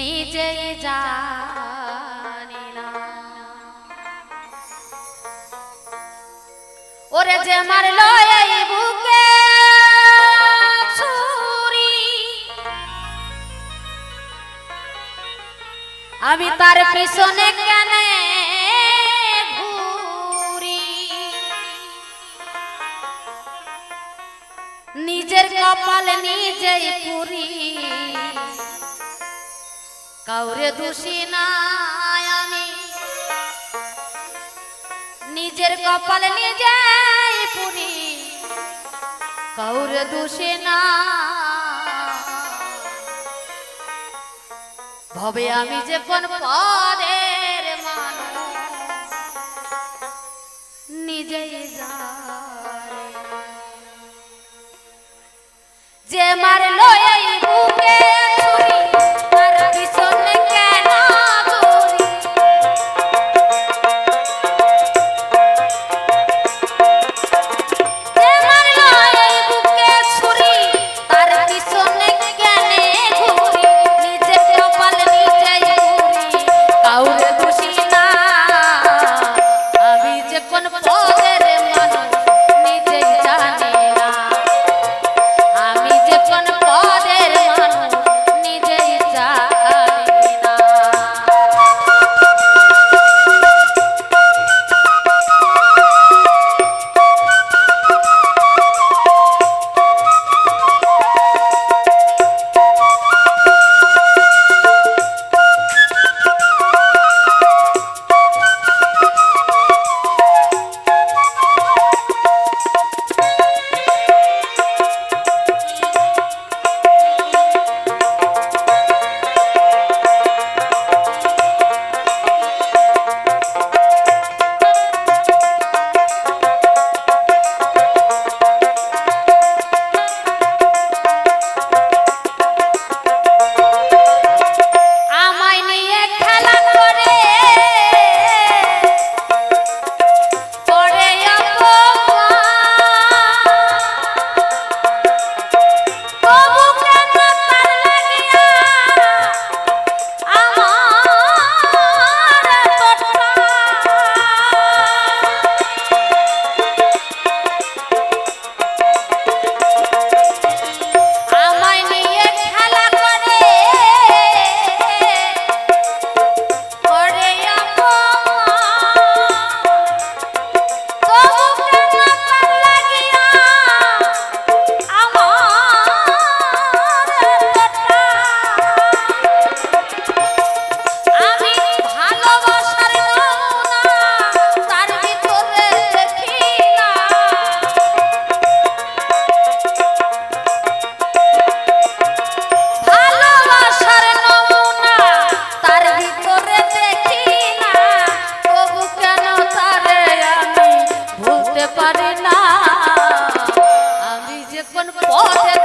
নিজেই জানি ওরে যে মারলো এই বুকে ছুরি, আমি তার পিছনে কেন নিজের কপাল নিজেই পুরি। কাউরে দোষী নাই আমি। নিজের কপাল নিজেই পুরি। কাউরে দোষী না। ভবে আমি যে কোন পদের মানুষ। জানে। যে এই বুকে Quên.